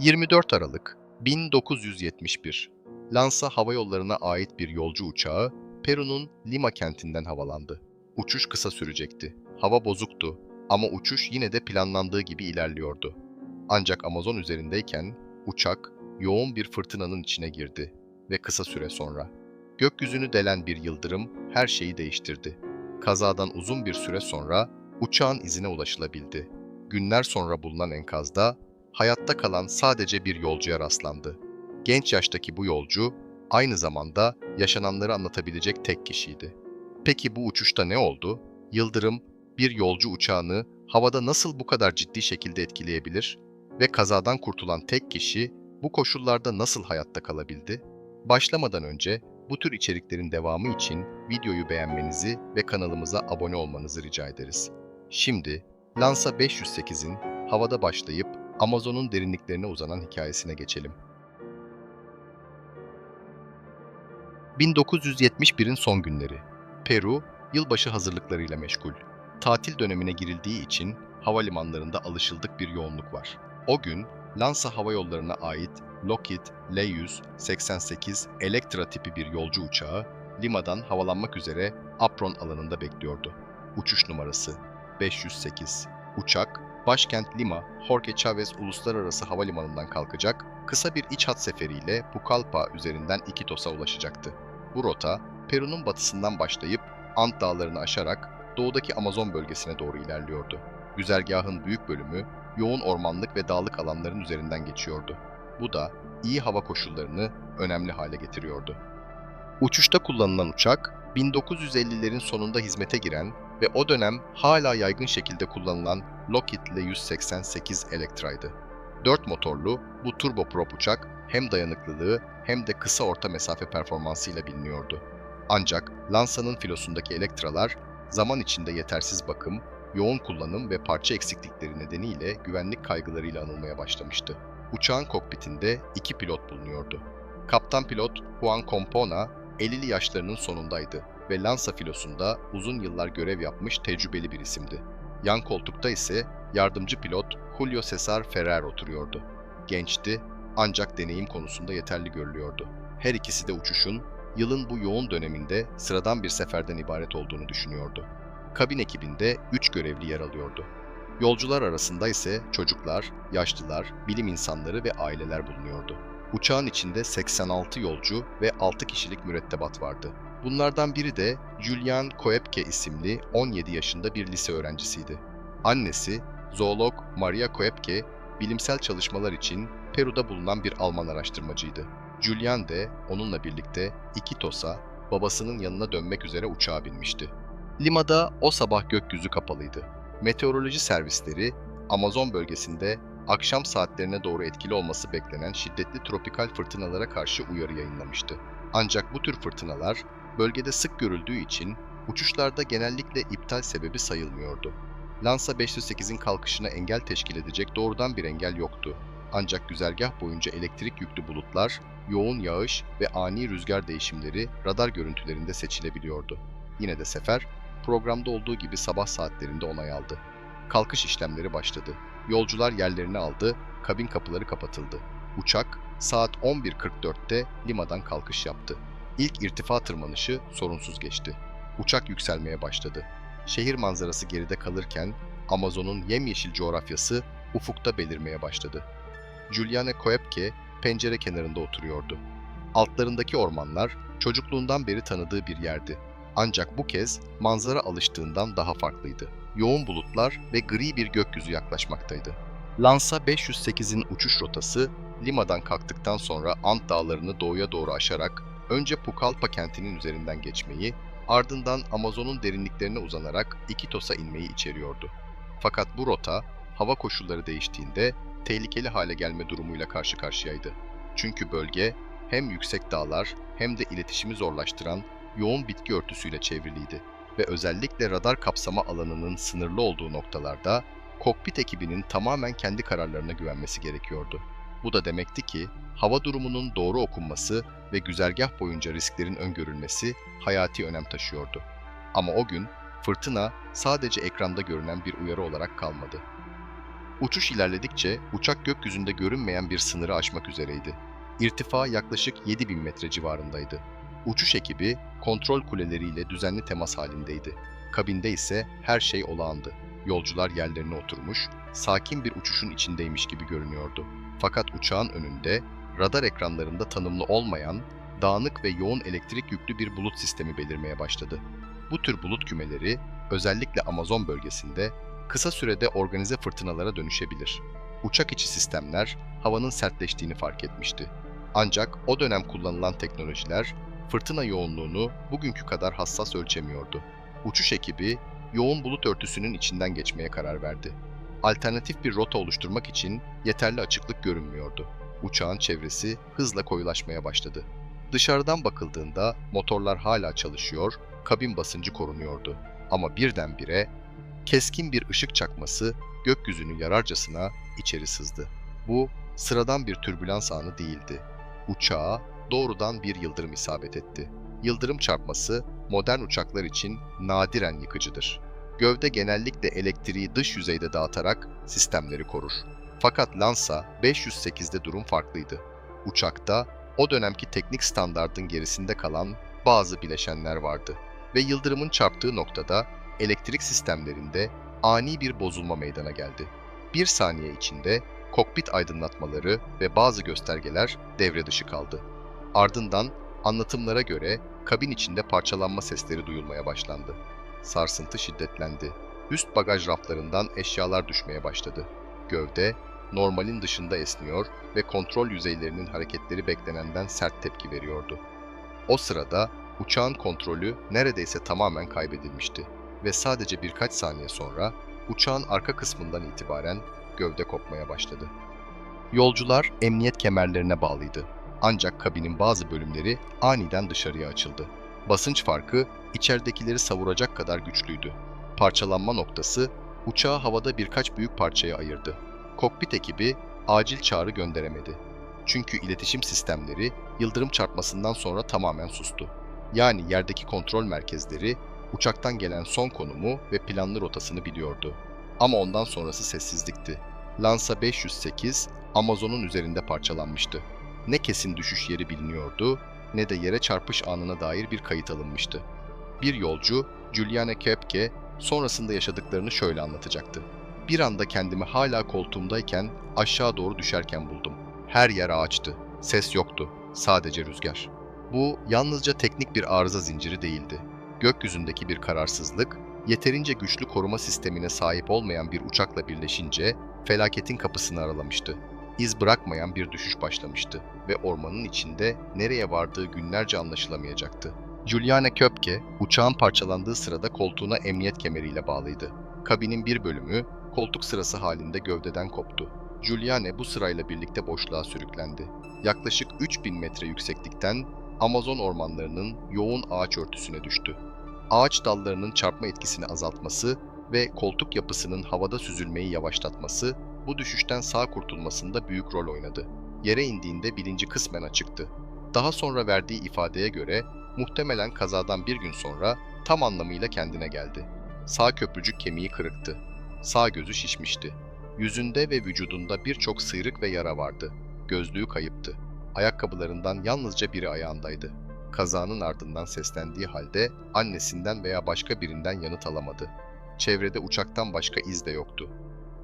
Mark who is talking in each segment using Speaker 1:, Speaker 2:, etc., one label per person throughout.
Speaker 1: 24 Aralık 1971 Lansa Hava Yolları'na ait bir yolcu uçağı Peru'nun Lima kentinden havalandı. Uçuş kısa sürecekti. Hava bozuktu ama uçuş yine de planlandığı gibi ilerliyordu. Ancak Amazon üzerindeyken uçak yoğun bir fırtınanın içine girdi ve kısa süre sonra gökyüzünü delen bir yıldırım her şeyi değiştirdi. Kazadan uzun bir süre sonra uçağın izine ulaşılabildi. Günler sonra bulunan enkazda hayatta kalan sadece bir yolcuya rastlandı. Genç yaştaki bu yolcu aynı zamanda yaşananları anlatabilecek tek kişiydi. Peki bu uçuşta ne oldu? Yıldırım bir yolcu uçağını havada nasıl bu kadar ciddi şekilde etkileyebilir ve kazadan kurtulan tek kişi bu koşullarda nasıl hayatta kalabildi? Başlamadan önce bu tür içeriklerin devamı için videoyu beğenmenizi ve kanalımıza abone olmanızı rica ederiz. Şimdi Lansa 508'in havada başlayıp Amazon'un derinliklerine uzanan hikayesine geçelim. 1971'in son günleri. Peru, yılbaşı hazırlıklarıyla meşgul. Tatil dönemine girildiği için havalimanlarında alışıldık bir yoğunluk var. O gün Lansa Hava Yolları'na ait Lockheed L-188 Electra tipi bir yolcu uçağı Lima'dan havalanmak üzere apron alanında bekliyordu. Uçuş numarası 508. Uçak, başkent Lima, Jorge Chavez Uluslararası Havalimanı'ndan kalkacak, kısa bir iç hat seferiyle Pucallpa üzerinden Iquitos'a ulaşacaktı. Bu rota, Peru'nun batısından başlayıp Ant Dağları'nı aşarak doğudaki Amazon bölgesine doğru ilerliyordu. Güzergahın büyük bölümü yoğun ormanlık ve dağlık alanların üzerinden geçiyordu. Bu da iyi hava koşullarını önemli hale getiriyordu. Uçuşta kullanılan uçak, 1950'lerin sonunda hizmete giren ve o dönem hala yaygın şekilde kullanılan Lockheed L-188 Electra'ydı. 4 motorlu bu turboprop uçak hem dayanıklılığı hem de kısa orta mesafe performansıyla biliniyordu. Ancak Lansa'nın filosundaki Electra'lar zaman içinde yetersiz bakım, yoğun kullanım ve parça eksiklikleri nedeniyle güvenlik kaygılarıyla anılmaya başlamıştı. Uçağın kokpitinde iki pilot bulunuyordu. Kaptan pilot Juan Compona 50'li yaşlarının sonundaydı ve Lansa filosunda uzun yıllar görev yapmış tecrübeli bir isimdi. Yan koltukta ise yardımcı pilot Julio Cesar Ferrer oturuyordu. Gençti ancak deneyim konusunda yeterli görülüyordu. Her ikisi de uçuşun yılın bu yoğun döneminde sıradan bir seferden ibaret olduğunu düşünüyordu. Kabin ekibinde 3 görevli yer alıyordu. Yolcular arasında ise çocuklar, yaşlılar, bilim insanları ve aileler bulunuyordu. Uçağın içinde 86 yolcu ve 6 kişilik mürettebat vardı. Bunlardan biri de Julian Koepke isimli 17 yaşında bir lise öğrencisiydi. Annesi, zoolog Maria Koepke, bilimsel çalışmalar için Peru'da bulunan bir Alman araştırmacıydı. Julian de onunla birlikte Iquitos'a, babasının yanına dönmek üzere uçağa binmişti. Lima'da o sabah gökyüzü kapalıydı. Meteoroloji servisleri Amazon bölgesinde akşam saatlerine doğru etkili olması beklenen şiddetli tropikal fırtınalara karşı uyarı yayınlamıştı. Ancak bu tür fırtınalar bölgede sık görüldüğü için uçuşlarda genellikle iptal sebebi sayılmıyordu. Lansa 508'in kalkışına engel teşkil edecek doğrudan bir engel yoktu. Ancak güzergah boyunca elektrik yüklü bulutlar, yoğun yağış ve ani rüzgar değişimleri radar görüntülerinde seçilebiliyordu. Yine de sefer, programda olduğu gibi sabah saatlerinde onay aldı. Kalkış işlemleri başladı. Yolcular yerlerini aldı, kabin kapıları kapatıldı. Uçak saat 11.44'te Lima'dan kalkış yaptı. İlk irtifa tırmanışı sorunsuz geçti. Uçak yükselmeye başladı. Şehir manzarası geride kalırken Amazon'un yemyeşil coğrafyası ufukta belirmeye başladı. Juliane Koepke pencere kenarında oturuyordu. Altlarındaki ormanlar çocukluğundan beri tanıdığı bir yerdi. Ancak bu kez manzara alıştığından daha farklıydı. Yoğun bulutlar ve gri bir gökyüzü yaklaşmaktaydı. Lansa 508'in uçuş rotası Lima'dan kalktıktan sonra Ant Dağları'nı doğuya doğru aşarak önce Pucallpa kentinin üzerinden geçmeyi, ardından Amazon'un derinliklerine uzanarak Iquitos'a inmeyi içeriyordu. Fakat bu rota hava koşulları değiştiğinde tehlikeli hale gelme durumuyla karşı karşıyaydı. Çünkü bölge hem yüksek dağlar hem de iletişimi zorlaştıran yoğun bitki örtüsüyle çevriliydi ve özellikle radar kapsama alanının sınırlı olduğu noktalarda kokpit ekibinin tamamen kendi kararlarına güvenmesi gerekiyordu. Bu da demekti ki hava durumunun doğru okunması ve güzergah boyunca risklerin öngörülmesi hayati önem taşıyordu. Ama o gün fırtına sadece ekranda görünen bir uyarı olarak kalmadı. Uçuş ilerledikçe uçak gökyüzünde görünmeyen bir sınırı aşmak üzereydi. İrtifa yaklaşık 7000 metre civarındaydı. Uçuş ekibi kontrol kuleleriyle düzenli temas halindeydi. Kabinde ise her şey olağandı. Yolcular yerlerine oturmuş, sakin bir uçuşun içindeymiş gibi görünüyordu. Fakat uçağın önünde radar ekranlarında tanımlı olmayan dağınık ve yoğun elektrik yüklü bir bulut sistemi belirmeye başladı. Bu tür bulut kümeleri özellikle Amazon bölgesinde kısa sürede organize fırtınalara dönüşebilir. Uçak içi sistemler havanın sertleştiğini fark etmişti. Ancak o dönem kullanılan teknolojiler fırtına yoğunluğunu bugünkü kadar hassas ölçemiyordu. Uçuş ekibi yoğun bulut örtüsünün içinden geçmeye karar verdi. Alternatif bir rota oluşturmak için yeterli açıklık görünmüyordu. Uçağın çevresi hızla koyulaşmaya başladı. Dışarıdan bakıldığında motorlar hala çalışıyor, kabin basıncı korunuyordu. Ama birdenbire keskin bir ışık çakması gökyüzünü yararcasına içeri sızdı. Bu sıradan bir türbülans anı değildi. Uçağa doğrudan bir yıldırım isabet etti. Yıldırım çarpması modern uçaklar için nadiren yıkıcıdır. Gövde genellikle elektriği dış yüzeyde dağıtarak sistemleri korur. Fakat Lansa 508'de durum farklıydı. Uçakta o dönemki teknik standardın gerisinde kalan bazı bileşenler vardı ve yıldırımın çarptığı noktada elektrik sistemlerinde ani bir bozulma meydana geldi. Bir saniye içinde kokpit aydınlatmaları ve bazı göstergeler devre dışı kaldı. Ardından anlatımlara göre kabin içinde parçalanma sesleri duyulmaya başlandı. Sarsıntı şiddetlendi. Üst bagaj raflarından eşyalar düşmeye başladı. Gövde normalin dışında esniyor ve kontrol yüzeylerinin hareketleri beklenenden sert tepki veriyordu. O sırada uçağın kontrolü neredeyse tamamen kaybedilmişti ve sadece birkaç saniye sonra uçağın arka kısmından itibaren gövde kopmaya başladı. Yolcular emniyet kemerlerine bağlıydı. Ancak kabinin bazı bölümleri aniden dışarıya açıldı. Basınç farkı içeridekileri savuracak kadar güçlüydü. Parçalanma noktası uçağı havada birkaç büyük parçaya ayırdı. Kokpit ekibi acil çağrı gönderemedi. Çünkü iletişim sistemleri yıldırım çarpmasından sonra tamamen sustu. Yani yerdeki kontrol merkezleri uçaktan gelen son konumu ve planlı rotasını biliyordu. Ama ondan sonrası sessizlikti. Lansa 508 Amazon'un üzerinde parçalanmıştı. Ne kesin düşüş yeri biliniyordu ne de yere çarpış anına dair bir kayıt alınmıştı. Bir yolcu, Juliane Kepke, sonrasında yaşadıklarını şöyle anlatacaktı. Bir anda kendimi hala koltuğumdayken aşağı doğru düşerken buldum. Her yer ağaçtı. Ses yoktu. Sadece rüzgar. Bu yalnızca teknik bir arıza zinciri değildi. Gökyüzündeki bir kararsızlık, yeterince güçlü koruma sistemine sahip olmayan bir uçakla birleşince felaketin kapısını aralamıştı. İz bırakmayan bir düşüş başlamıştı ve ormanın içinde nereye vardığı günlerce anlaşılamayacaktı. Juliane Köpke, uçağın parçalandığı sırada koltuğuna emniyet kemeriyle bağlıydı. Kabinin bir bölümü koltuk sırası halinde gövdeden koptu. Juliane bu sırayla birlikte boşluğa sürüklendi. Yaklaşık 3000 metre yükseklikten Amazon ormanlarının yoğun ağaç örtüsüne düştü. Ağaç dallarının çarpma etkisini azaltması ve koltuk yapısının havada süzülmeyi yavaşlatması bu düşüşten sağ kurtulmasında büyük rol oynadı. Yere indiğinde bilinci kısmen açıktı. Daha sonra verdiği ifadeye göre muhtemelen kazadan bir gün sonra tam anlamıyla kendine geldi. Sağ köprücük kemiği kırıktı. Sağ gözü şişmişti. Yüzünde ve vücudunda birçok sıyrık ve yara vardı. Gözlüğü kayıptı. Ayakkabılarından yalnızca biri ayağındaydı. Kazanın ardından seslendiği halde annesinden veya başka birinden yanıt alamadı. Çevrede uçaktan başka iz de yoktu.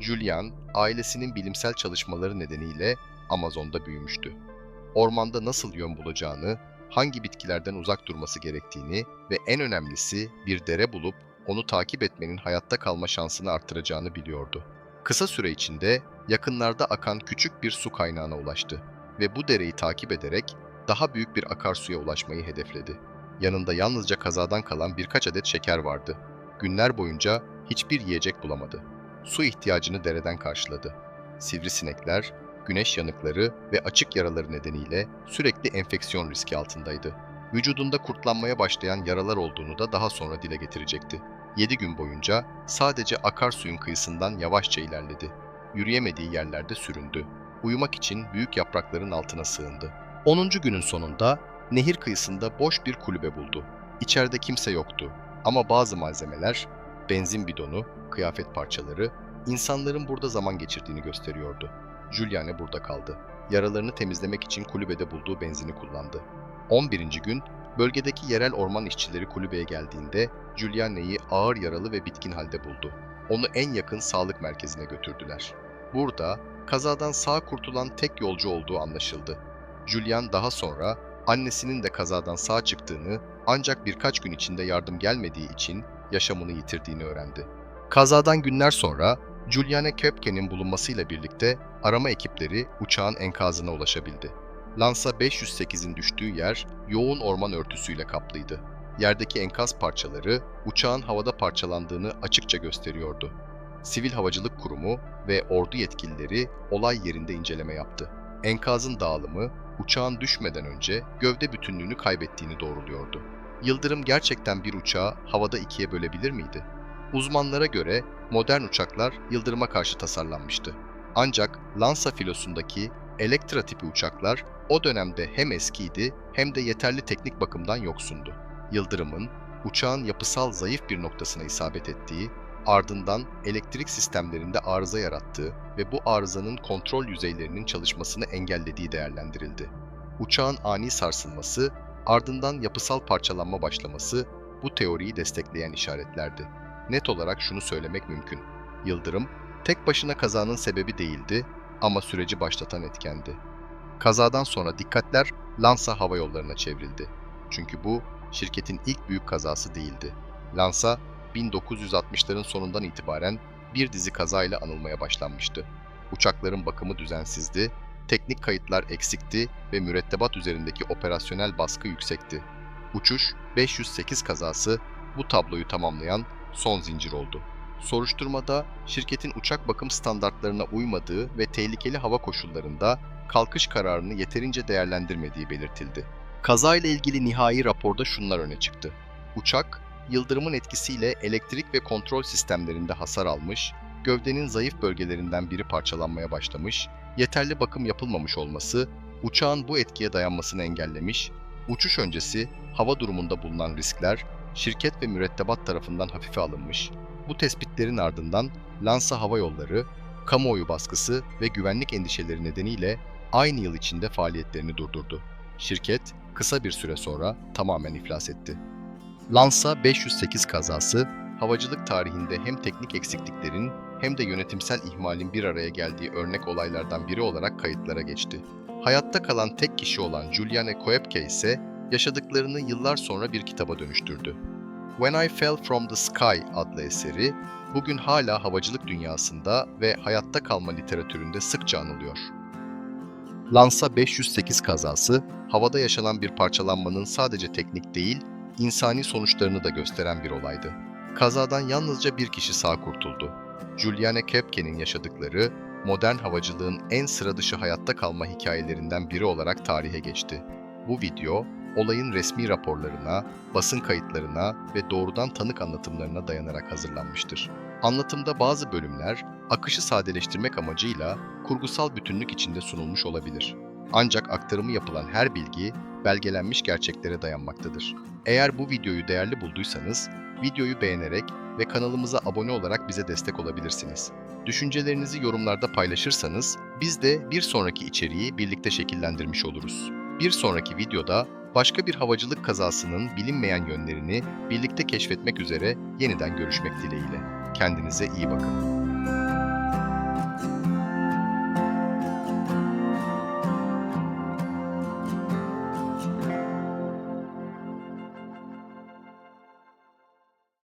Speaker 1: Julian, ailesinin bilimsel çalışmaları nedeniyle Amazon'da büyümüştü. Ormanda nasıl yön bulacağını, hangi bitkilerden uzak durması gerektiğini ve en önemlisi bir dere bulup onu takip etmenin hayatta kalma şansını arttıracağını biliyordu. Kısa süre içinde yakınlarda akan küçük bir su kaynağına ulaştı ve bu dereyi takip ederek daha büyük bir akarsuya ulaşmayı hedefledi. Yanında yalnızca kazadan kalan birkaç adet şeker vardı. Günler boyunca hiçbir yiyecek bulamadı. Su ihtiyacını dereden karşıladı. Sivrisinekler, güneş yanıkları ve açık yaraları nedeniyle sürekli enfeksiyon riski altındaydı. Vücudunda kurtlanmaya başlayan yaralar olduğunu da daha sonra dile getirecekti. 7 gün boyunca sadece akarsuyun kıyısından yavaşça ilerledi. Yürüyemediği yerlerde süründü. Uyumak için büyük yaprakların altına sığındı. 10. günün sonunda nehir kıyısında boş bir kulübe buldu. İçeride kimse yoktu ama bazı malzemeler, benzin bidonu, kıyafet parçaları insanların burada zaman geçirdiğini gösteriyordu. Juliane burada kaldı. Yaralarını temizlemek için kulübede bulduğu benzini kullandı. 11. gün bölgedeki yerel orman işçileri kulübeye geldiğinde Juliane'yi ağır yaralı ve bitkin halde buldu. Onu en yakın sağlık merkezine götürdüler. Burada kazadan sağ kurtulan tek yolcu olduğu anlaşıldı. Julian daha sonra annesinin de kazadan sağ çıktığını ancak birkaç gün içinde yardım gelmediği için yaşamını yitirdiğini öğrendi. Kazadan günler sonra Juliane Köpke'nin bulunmasıyla birlikte arama ekipleri uçağın enkazına ulaşabildi. Lansa 508'in düştüğü yer yoğun orman örtüsüyle kaplıydı. Yerdeki enkaz parçaları uçağın havada parçalandığını açıkça gösteriyordu. Sivil Havacılık Kurumu ve ordu yetkilileri olay yerinde inceleme yaptı. Enkazın dağılımı uçağın düşmeden önce gövde bütünlüğünü kaybettiğini doğruluyordu. Yıldırım gerçekten bir uçağı havada ikiye bölebilir miydi? Uzmanlara göre modern uçaklar yıldırıma karşı tasarlanmıştı. Ancak Lansa filosundaki Elektra tipi uçaklar o dönemde hem eskiydi hem de yeterli teknik bakımdan yoksundu. Yıldırımın uçağın yapısal zayıf bir noktasına isabet ettiği, ardından elektrik sistemlerinde arıza yarattığı ve bu arızanın kontrol yüzeylerinin çalışmasını engellediği değerlendirildi. Uçağın ani sarsılması, ardından yapısal parçalanma başlaması bu teoriyi destekleyen işaretlerdi. Net olarak şunu söylemek mümkün. Yıldırım, tek başına kazanın sebebi değildi ama süreci başlatan etkendi. Kazadan sonra dikkatler Lansa Hava Yolları'na çevrildi. Çünkü bu şirketin ilk büyük kazası değildi. Lansa 1960'ların sonundan itibaren bir dizi kazayla anılmaya başlanmıştı. Uçakların bakımı düzensizdi, teknik kayıtlar eksikti ve mürettebat üzerindeki operasyonel baskı yüksekti. Uçuş 508 kazası bu tabloyu tamamlayan son zincir oldu. Soruşturmada şirketin uçak bakım standartlarına uymadığı ve tehlikeli hava koşullarında kalkış kararını yeterince değerlendirmediği belirtildi. Kazayla ilgili nihai raporda şunlar öne çıktı. Uçak, yıldırımın etkisiyle elektrik ve kontrol sistemlerinde hasar almış, gövdenin zayıf bölgelerinden biri parçalanmaya başlamış, yeterli bakım yapılmamış olması, uçağın bu etkiye dayanmasını engellemiş, uçuş öncesi hava durumunda bulunan riskler, şirket ve mürettebat tarafından hafife alınmış. Bu tespitlerin ardından Lansa Hava Yolları, kamuoyu baskısı ve güvenlik endişeleri nedeniyle aynı yıl içinde faaliyetlerini durdurdu. Şirket kısa bir süre sonra tamamen iflas etti. Lansa 508 kazası, havacılık tarihinde hem teknik eksikliklerin hem de yönetimsel ihmalin bir araya geldiği örnek olaylardan biri olarak kayıtlara geçti. Hayatta kalan tek kişi olan Juliane Koepke ise yaşadıklarını yıllar sonra bir kitaba dönüştürdü. When I Fell From The Sky adlı eseri bugün hala havacılık dünyasında ve hayatta kalma literatüründe sıkça anılıyor. Lansa 508 kazası, havada yaşanan bir parçalanmanın sadece teknik değil, insani sonuçlarını da gösteren bir olaydı. Kazadan yalnızca bir kişi sağ kurtuldu. Juliane Kepke'nin yaşadıkları, modern havacılığın en sıra dışı hayatta kalma hikayelerinden biri olarak tarihe geçti. Bu video, olayın resmi raporlarına, basın kayıtlarına ve doğrudan tanık anlatımlarına dayanarak hazırlanmıştır. Anlatımda bazı bölümler akışı sadeleştirmek amacıyla kurgusal bütünlük içinde sunulmuş olabilir. Ancak aktarımı yapılan her bilgi belgelenmiş gerçeklere dayanmaktadır. Eğer bu videoyu değerli bulduysanız, videoyu beğenerek ve kanalımıza abone olarak bize destek olabilirsiniz. Düşüncelerinizi yorumlarda paylaşırsanız biz de bir sonraki içeriği birlikte şekillendirmiş oluruz. Bir sonraki videoda başka bir havacılık kazasının bilinmeyen yönlerini birlikte keşfetmek üzere yeniden görüşmek dileğiyle. Kendinize iyi bakın.